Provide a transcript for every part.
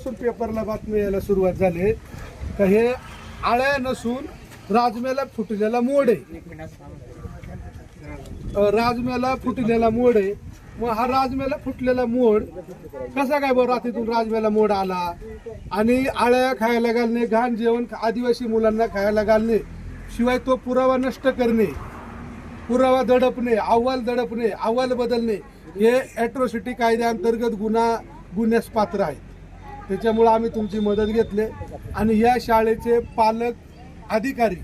पासून पेपरला बातमी यायला सुरुवात झाली. का हे आळ्या नसून राजम्याला फुटलेला मोड आहे. राजम्याला फुटलेला मोड आहे. मग हा राजम्याला फुटलेला मोड कसा काय बरं रात्रीतून राजम्याला मोड आला? आणि आळ्या खायला घालणे घाण जेवण आदिवासी मुलांना खायला घालणे शिवाय तो पुरावा नष्ट करणे पुरावा दडपणे अहवाल दडपणे अहवाल बदलणे हे ॲट्रोसिटी कायद्याअंतर्गत गुन्हा गुन्ह्यास पात्र आहे. त्याच्यामुळे आम्ही तुमची मदत घेतली. आणि या शाळेचे पालक अधिकारी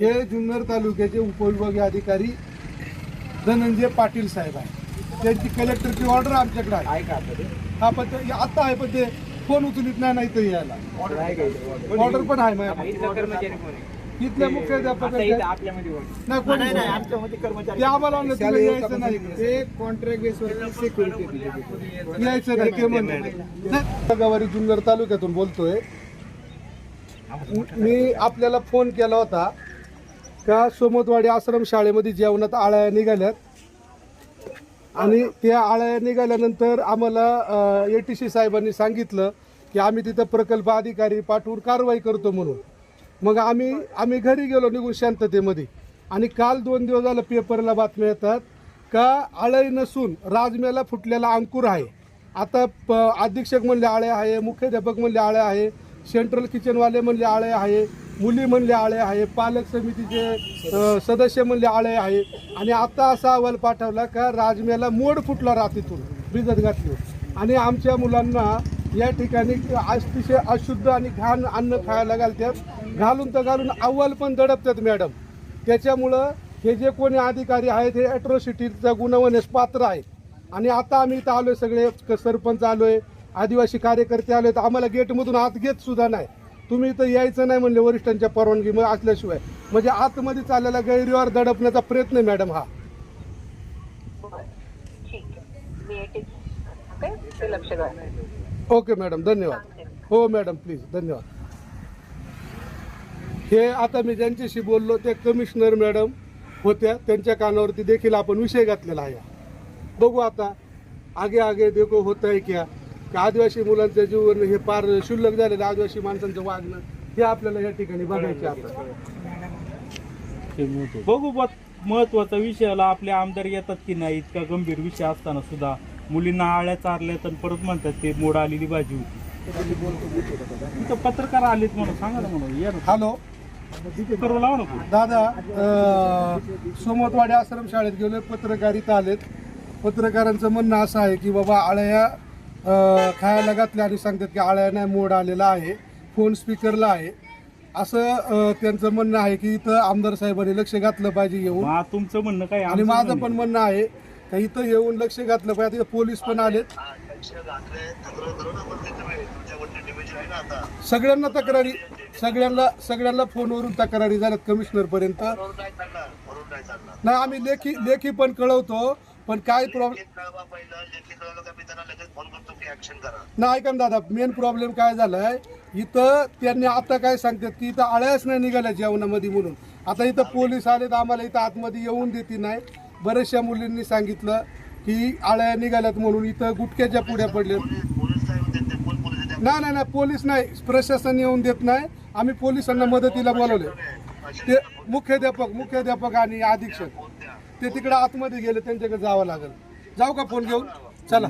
हे जुन्नर तालुक्याचे उपविभागीय अधिकारी धनंजय पाटील साहेब आहे त्यांची कलेक्टरची ऑर्डर आमच्याकडे आहे. हा पण आता आहे पण ते फोन उचलित नाही तर यायला. ऑर्डर पण आहे माझ्याकडे. इथल्या मुख्याध्यापकाच्या नाही कोणी ते आम्हाला म्हणलं तुम्ही यायचं नाही. इकडे. कॉन्ट्रॅक्ट बेसवर सिक्युरिटी यायचं नाही ते म्हणलं गवारी जुन्नर तालुक्यातून बोलतोय. मी आपल्याला फोन केला होता का सोमतवाडी आश्रम शाळेमध्ये जेवणात आळ्या निघाल्यात. आणि त्या आळ्या निघाल्यानंतर आम्हाला ए टी सी साहेबांनी सांगितलं की आम्ही तिथं प्रकल्प अधिकारी पाठवून कारवाई करतो म्हणून. मग आम्ही आम्ही घरी गेलो निघून शांततेमध्ये. आणि काल दोन दिवस झालं पेपरला बातम्या येतात का आळय नसून राजम्याला फुटलेला अंकुर आहे. आता प अधीक्षक म्हणले आळे आहे मुख्याध्यापक म्हणले आळे आहे सेंट्रल किचनवाले म्हणले आळे आहे मुली म्हणले आळे आहे पालक समितीचे सदस्य म्हणले आळे आहे. आणि आता असा अहवाल पाठवला का राजम्याला मोड फुटला रात्रीतून भिजत घातली. आणि आमच्या मुलांना या ठिकाणी अतिशय अशुद्ध आणि घाण अन्न खायला घालतात. घालून तर घालून अव्वल पण दडपतात मॅडम. त्याच्यामुळं हे जे कोणी अधिकारी आहेत हे ॲट्रॉसिटीचा गुन्हा होण्यास पात्र आहेत. आणि आता आम्ही इथं आलोय सगळे सरपंच आलोय आदिवासी कार्यकर्ते आलोय तर आम्हाला गेटमधून आत घेत सुद्धा नाही. तुम्ही इथं यायचं नाही म्हणले वरिष्ठांच्या परवानगी मग असल्याशिवाय. म्हणजे आतमध्ये चाललेला गैरीवर दडपण्याचा प्रयत्न आहे मॅडम हा. आहे. ओके मॅडम धन्यवाद. हो मॅडम प्लीज धन्यवाद. हे आता मी ज्यांच्याशी बोललो ते कमिशनर मॅडम होत्या. त्यांच्या कानावरती देखील आपण विषय घातलेला आहे. बघू आता. आगे आगे देखो होत आहे क्या? का आदिवासी मुलांचं जीवन हे फार शुल्लक झालेलं आदिवासी माणसांचं वागणं हे आपल्याला या ठिकाणी बघायचे आता. बघू बघ महत्त्वाचा विषयाला आपले आमदार येतात की नाही इतका गंभीर विषय असताना सुद्धा मुलींना आळ्या चारल्यात आणि परत म्हणतात ते मोड आलेली भाजी होती. पत्रकार आलेत म्हणून सांगा ना म्हणून. हॅलो. दादा सोमतवाडी आश्रम शाळेत गेले पत्रकारिता आलेत. पत्रकारांचं म्हणणं असं आहे की बाबा आळ्या खायला घातल्या आणि सांगतात की आळ्याने मोड आलेला आहे फोन स्पीकरला आहे. असं त्यांचं म्हणणं आहे की इथं आमदार साहेबांनी लक्ष घातलं पाहिजे येऊन. तुमचं म्हणणं काय? आणि माझं पण म्हणणं आहे का इथं येऊन लक्ष घातलं पाहिजे पोलीस पण आलेत. सगळ्यांना तक्रारी सगळ्यांना सगळ्यांना फोनवरून तक्रारी झाल्यात कमिशनर पर्यंत. नाही आम्ही लेखी लेखी पण कळवतो पण काय प्रॉब्लेम नाही ऐका ना दादा मेन प्रॉब्लेम काय झालाय? इथं त्यांनी आता काय सांगतात की इथं आळ्याच नाही निघाल्या जेवणामध्ये म्हणून. आता इथं पोलीस आले तर आम्हाला इथं आतमध्ये येऊन देते नाही. बऱ्याचशा मुलींनी सांगितलं. की आळ्या निघाल्यात म्हणून इथं गुटक्याच्या पुढ्या पडल्यात. नाही नाही ना पोलीस नाही. प्रशासन येऊन देत नाही. आम्ही पोलिसांना मदतीला बोलवले. ते मुख्याध्यापक मुख्याध्यापक आणि अधीक्षक ते तिकडे आतमध्ये गेले त्यांच्याकडे जावं लागेल. जाऊ का फोन घेऊन? चला.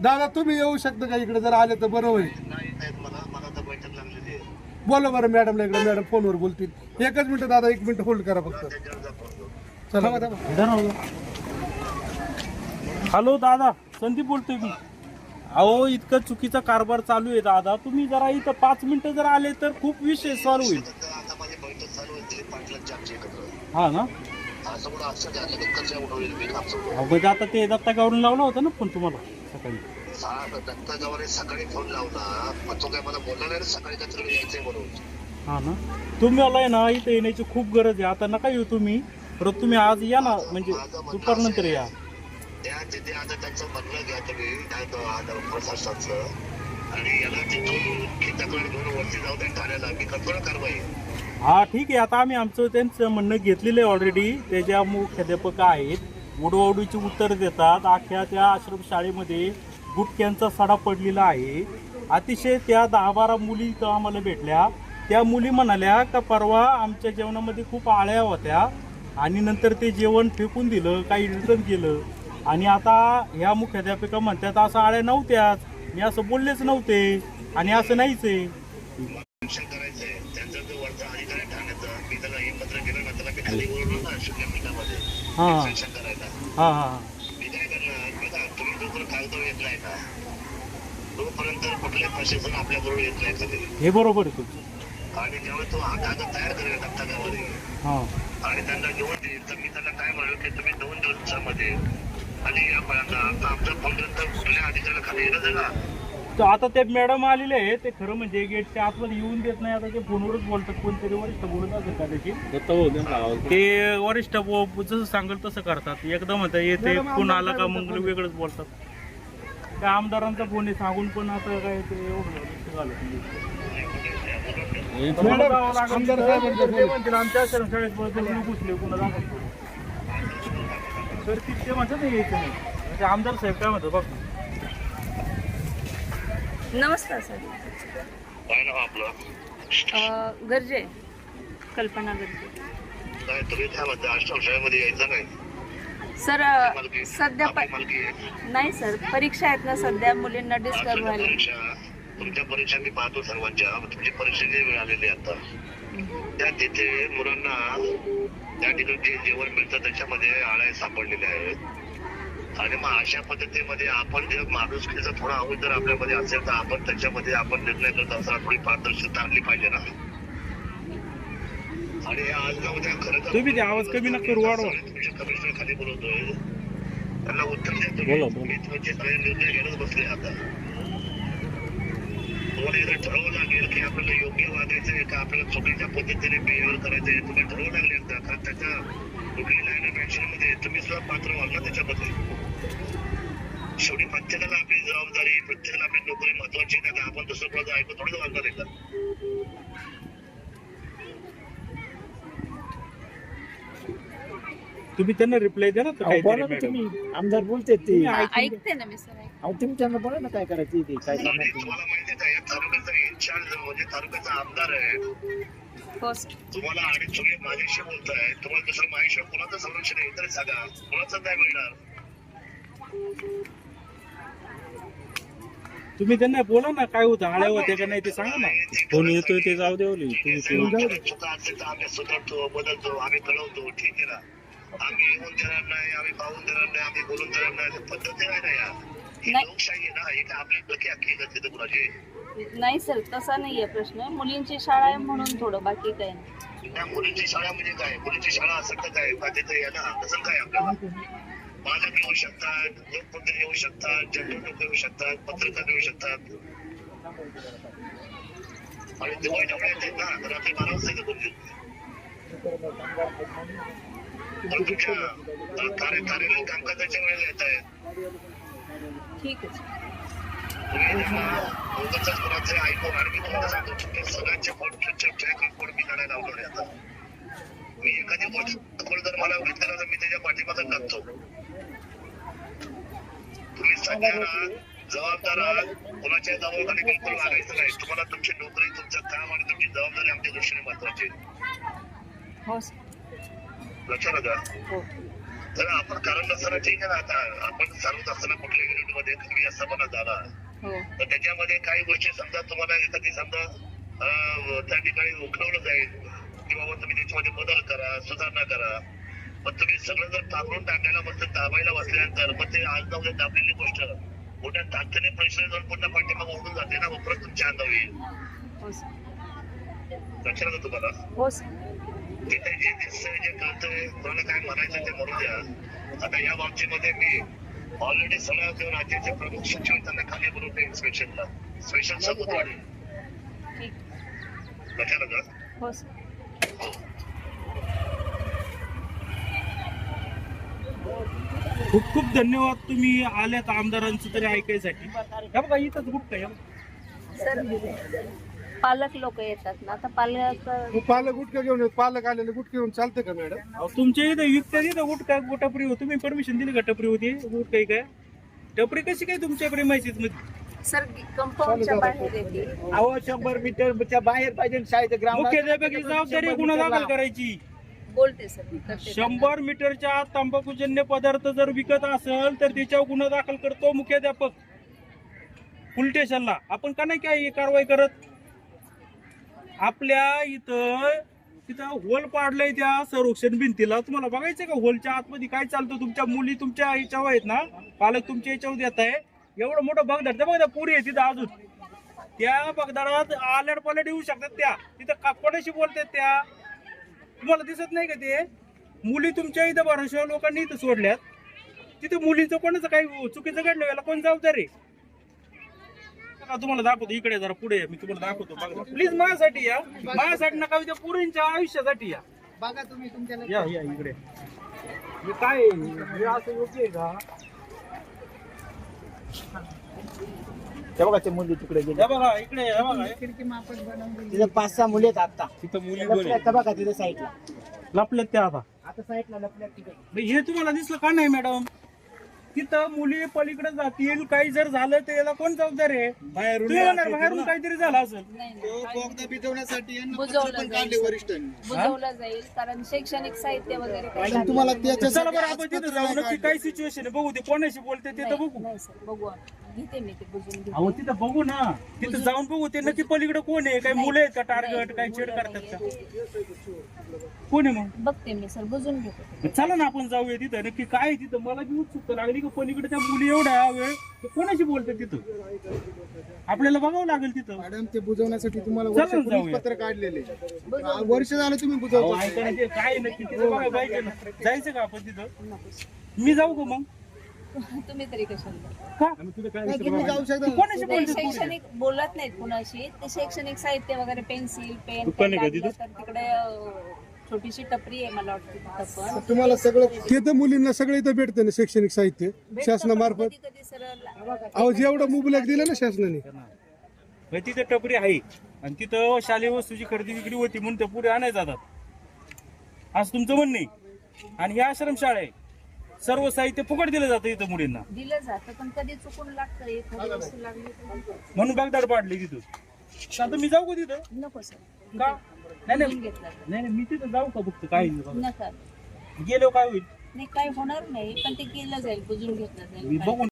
दादा तुम्ही येऊ शकता का? इकडे जर आले तर बरं होईल. बोला बरं मॅडमला इकडे. मॅडम फोनवर बोलतील. एकच मिनिट दादा एक मिनिट होल्ड करा फक्त. चला. हॅलो दादा संदीप बोलतोय मी. अहो इतकं चुकीचा कारभार चालू आहे दादा. तुम्ही जरा इथं पाच मिनिटं जर आले तर खूप विषय सॉल्व होईल. हा ना? अहो म्हणजे आता ते दत्ता गावरून लावला होता ना फोन तुम्हाला सकाळी. सकाळी फोन लावला तो काय मला बोलला नाही रे सकाळी यायचंय म्हणून हा ना? तुम्हाला आहे ना इथं येण्याची खूप गरज आहे. आता नका येऊ तुम्ही. परत तुम्ही आज या ना म्हणजे दुपारनंतर या. त्या तिथे आता त्यांचं म्हणणं घ्या तुम्ही काय तो आता प्रशासनाचं. आणि याला तिथून खिताकडे घेऊन वरती जाऊ दे ठाण्याला. मी कठोर कारवाई. हा ठीक आहे. आता आम्ही आमचं त्यांचं म्हणणं घेतलेलं आहे ऑलरेडी त्याच्या मुख्याध्यापक आहेत उडवाउडीची उत्तर देतात. अख्ख्या त्या आश्रम शाळेमध्ये सडा पडलेला आहे. अतिशय त्या दहा बारा मुली इथं आम्हाला भेटल्या. त्या मुली म्हणाल्या का परवा आमच्या जेवणामध्ये खूप आळ्या होत्या आणि नंतर ते जेवण फेकून दिलं काही रिटर्न केलं. आणि आता ह्या मुख्याध्यापिका म्हणतात असं आळ्या नव्हत्याच. मी असं बोललेच नव्हते आणि असं नाहीच आहे. जो वरचा ठाण्याचा मी त्याला हे. केलं ना त्याला खाली हां हां हां. काय करणार तुम्ही तोपर्यंत बरोबर येत नाही हे बरोबर आहे तुमचं आणि जेव्हा तो हा. कागद तयार करेल दप्तरामध्ये आणि त्यांना घेऊन देईल तर मी त्यांना काय म्हणेल की तुम्ही दोन दिवसामध्ये आता आमच्या तर आता ते मॅडम आलेले आहे ते खरं म्हणजे गेटच्या आतमध्ये येऊन देत नाही. आता ते फोनवरच बोलतात. कोणतरी वरिष्ठ बोलत असेल कदाचित ते वरिष्ठ जसं सांगेल तसं करतात. एकदा म्हणतात येते फोन आला का मग वेगळंच बोलतात. त्या आमदारांचा फोन आहे. सांगून पण आता काय ते एवढं लक्ष घालत नाही. मॅडम, मला जावं लागेल. आमदार साहेबांचा ते फोन. म्हणतील आमच्या आश्रम शाळेत बोलतो घुसले पुन्हा दाखल करू. तर ती- म्हणतात ना यायचं नाही. म्हणजे आमदार साहेब काय म्हणतात बघ. नमस्कार सर. काय नाव आपलं? गर्जे कल्पना गर्जे. काय तुम्ही काय म्हणता आश्रम शाळेमध्ये यायचं नाही? सर मालकी सध्या आपली प- मालकी आहे नाही सर. परीक्षा आहेत ना सध्या मुलींना डिस्टर्ब आजच्या व्हायला. परीक्षा. तुमच्या परीक्षा मी पाहतो सर्वांच्या. तुमची परीक्षा जी वेळ आलेली आहे आता. त्या तिथे मुलांना त्या ठिकाणी जे जेवण मिळतं त्याच्यामध्ये आळ्या सापडलेल्या आहेत. आणि मग अशा पद्धतीमध्ये आपण जर माणुसकीचा थोडा आवाज जर आपल्यामध्ये असेल तर आपण त्याच्यामध्ये आपण निर्णय करत असताना थोडी पारदर्शकता आणली पाहिजे ना. आणि हे आज ना उद्या खरं तर तुम्ही आवाज कमी नका करू, वाढवा. कमिशनर खाली बोलवतोय. त्यांना उत्तर तुम्ही मी. तुमचे सगळे निर्णय घ्यायलाच बसले आता. तुम्हाला एकदा ठरवावं लागेल की आपल्याला योग्य वागायचंय का? आपल्याला चुकीच्या पद्धतीने बिहेव्हिअर करायचंय तुम्ही ठरवावं लागेल एकदा कारण त्याच्या कुठली लाईन ऑफ ऍक्शनमध्ये तुम्ही सुद्धा पात्र व्हाल ना त्याच्यामध्ये शेवटी प्रत्येकाला आपली जबाबदारी प्रत्येकाला आपली नोकरी महत्वाची नाही का? आपण दुसरं कोणाचं ऐकून थोडं वागणार आहे का? तुम्ही त्यांना रिप्लाय द्या ना बोला ना. तुम्ही. आमदार बोलते ते. ऐकते ना मी सर ऐकते. अहो तुम्ही त्यांना बोला ना काय करायचं ते काय करणार तुम्हाला माहिती आहे का तालुक्याचा इन्चार्ज म्हणजे तालुक्याचा आमदार आहे. हो तुम्हाला आणि तुम्ही माझ्याशी बोलताय तुम्हाला दुसरं माझ्याशिवाय कोणाचं संरक्षण आहे तरी सांगा. कोणाचं नाही मिळणार? तुम्ही त्यांना बोला ना काय होतं आळ्या होत्या का नाही ते सांगा ना. फोन येतोय ते जाऊ देवली तुम्ही आम्ही सुधारतो बदलतो आम्ही कळवतो ठीक आहे ना. आम्ही येऊन देणार नाही आम्ही पाहून देणार नाही आम्ही बोलून देणार नाही. पद्धती नाही ना या ही नाही. लोकशाही आहे ना ही काय आपली लकी अख्खी तिथे कुणाची? नाही सर तसा नाहीये प्रश्न. मुलींची शाळा आहे म्हणून थोडं बाकी काही नाही. मुलींची शाळा म्हणजे काय? मुलींची शाळा असं का काय? बाकीचं आहे ना? तसं काय आपल्याला? पालक येऊ शकतात लोकप्रतिनिधी येऊ शकतात येऊ शकतात पत्रकार येऊ शकतात. आणि दिवाळी जेवढ्या येतात ना? तर रात्री बारा वाजता येतात कोणी. तर तुमच्या कार्य कार्यालयीन कामकाजाच्या वेळेला येत आहेत ठीक आहे ऐकून आणि मी तुम्हाला सांगतो सगळ्यांचे फोटो ट्रॅक रिपोर्ट मी काढायला लावणार आता मी एखादी गोष्ट जर मला भेटला तर मी त्याच्या पाठीमागं टाकतो तुम्ही सगळ्यांना जबाबदार आहात कोणाच्या जबाबदारी बिलकुल वागायचं नाही तुम्हाला तुमची नोकरी तुमचं काम आणि तुमची जबाबदारी आमच्या दृष्टीने महत्वाची आहे. लक्षात आलं तर आपण कारण नसताना ठीक आहे ना आता आपण चालवत असताना कुठल्या युनिटमध्ये कमी जास्तपणा झाला हो तर त्याच्यामध्ये काही गोष्टी समजा तुम्हाला एखादी समजा त्या ठिकाणी उकलवलं जाईल की बाबा तुम्ही त्याच्यामध्ये बदल करा सुधारणा करा. पण तुम्ही सगळं जर ताबडून टाकायला मग दाबायला बसल्यानंतर मग ते आज जाऊ दाबलेली गोष्ट मोठ्या ताकदीने पैसे जाऊन पुन्हा पाठीमाग ओढून जाते ना मग परत तुमच्या अंगावी हो सर. लक्षात आलं तुम्हाला? हो जे दिसतंय जे कळतंय कोणाला काय म्हणायचं ते म्हणू द्या. आता या बाबतीमध्ये मी ऑलरेडी सगळ्या जो राज्याचे प्रमुख सचिव त्यांना खाली बोलवते इन्स्पेक्शनला स्पेशल लक्षात आलं का हो खूप खूप धन्यवाद तुम्ही आल्यात आमदारांचं तरी ऐकायसाठी. बघा इथंच गुप्त आहे. सर पालक लोक येतात ना आता पालक मग पालक गुटखा घेऊन येत पालक आलेले गुटखे घेऊन चालते का मॅडम? अहो, तुमच्या इथं विकतात इथं गुटखा गुटाप्री होती तुम्ही परमिशन दिली का टपरी होती? गुटखाई काय? टपरी कशी काय तुमच्या प्रेमायचीच मध्ये सर कंपाऊंडच्या बाहेर येते. अहो शंभर मीटरच्या बाहेर पाहिजे शाळेचं ग्राउंड. मुख्याध्यापकी जबाबदारी गुन्हा दाखल करायची? बोलते सर मी करते. शंभर मीटरच्या आत तंबाखूजन्य पदार्थ जर विकत असेल तर त्याच्यावर गुन्हा दाखल करतो मुख्याध्यापक. पोलीस स्टेशनला आपण का नाही काय कारवाई करत? आपल्या इथं तिथं होल पाडलंय त्या संरक्षण भिंतीला. तुम्हाला बघायचं का होलच्या आतमध्ये काय चालतं? तुमच्या मुली तुमच्या याच्यावर आहेत ना? पालक तुमच्या याच्यावर देत आहे. एवढं मोठं बगदाड त्या बघा पुरी आहे तिथं अजून. त्या बगदाडात आलड पालट येऊ शकतात त्या. तिथं का- कोणाशी बोलतात त्या? तुम्हाला दिसत नाही का ते? मुली तुमच्या इथं भरोशा लोकांनी इथं सोडल्यात. तिथे मुलीचं कोणाचं काही चुकीचं घडलं याला कोण जबाबदार आहे? बघा, तुम्हाला दाखवतो? इकडे जरा पुढे. मी तुम्हाला दाखवतो. बघा. प्लीज माझ्यासाठी या. माझ्यासाठी नका त्या पुरींच्या आयुष्यासाठी या. बघा तुम्ही तुमच्या या या इकडे. हे काय आहे? हे असं योग्य आहे का? ते बघा ते मुली तिकडे गेले. हे बघा इकडे हे बघा. तिथे पाच सहा मुली आहेत आता तिथं मुली लपल्यात का बघा तिथे साईडला. लपल्यात त्या आता. आता साईडला लपल्यात तिथे मग हे तुम्हाला दिसलं का नाही मॅडम? तिथं मुली पलीकडे जातील काही जर झालं तर याला कोण जबाबदार आहे? तुम्ही म्हणाल बाहेरून काहीतरी झालं असेल. नाही. बुजवलं जाईल बुजवलं जाईल कारण शैक्षणिक साहित्य वगैरे काही लागलं चला बरं आपण तिथं जाऊ. नक्की काय सिच्युएशन आहे. बघू ते कोणाशी बोलते ते तर. बघू. नाही सर. बघू आपण. घेते मी ते बुजून घेते अहो तिथं बघू ना. तिथं जाऊन बघू ते नक्की पलीकडे कोण आहे? काही मुलं आहेत का? टार्गेट काही छेड करतात का? कोण आहे मग? बघते मी सर बुजून घेते. चला ना आपण जाऊया तिथं. नक्की काय आहे तिथं? मला बी उत्सुकता लागली की पलीकडे त्या मुली एवढ्या वेळ ते कोणाशी बोलते तिथं? आपल्याला बघावं लागेल तिथं. मॅडम ते बुजवण्यासाठी तुम्हाला वर्ष जाऊया. पत्र काढलेले. वर्ष झालं तुम्ही अहो, बुजवता ऐका ना, ते काय नक्की? तिथं बघायला पाहिजे ना. जायचं का आपण तिथं? मी जाऊ का मग? तुम्ही तरी कशाला? तू? शैक्षणिक बोलत नाहीत कुणाशी. ते शैक्षणिक साहित्य वगैरे पेन्सिल पेन दुकान आहे का लागलं तिथं? तर तिकडे अं, छोटीशी टपरी आहे मला वाटतं तिथं पण. तुम्हाला सगळं ते तर मुलींना सगळं इथं भेटतं ना शैक्षणिक साहित्य. शासनामार्फत. कधी कधी सरळ अहो जेवढं मुबलक दिलं ना शासनाने. मग तिथं टपरी आहे. आणि तिथं शालेय वस्तूची खरेदी विक्री होती म्हणून ते पुढे आणाय जातात. असं तुमचं म्हणणं आहे. आणि ही आश्रमशाळा आहे. सर्व साहित्य फुकट दिलं जातं इथं मुलींना. दिलं जातं पण कधी चुकून लागतं एखादी वस्तू लागली तर म्हणून बागदाड पाडली तिथं. तर आता मी जाऊ का तिथं? नको सर का? नाही नाही. घेतलं. नाही नाही, मी तिथं जाऊ का फक्त? काही नका. गेलो काय होईल? नाही काय होणार नाही पण ते केलं जाईल बुजून घेतलं मी जाईल बघून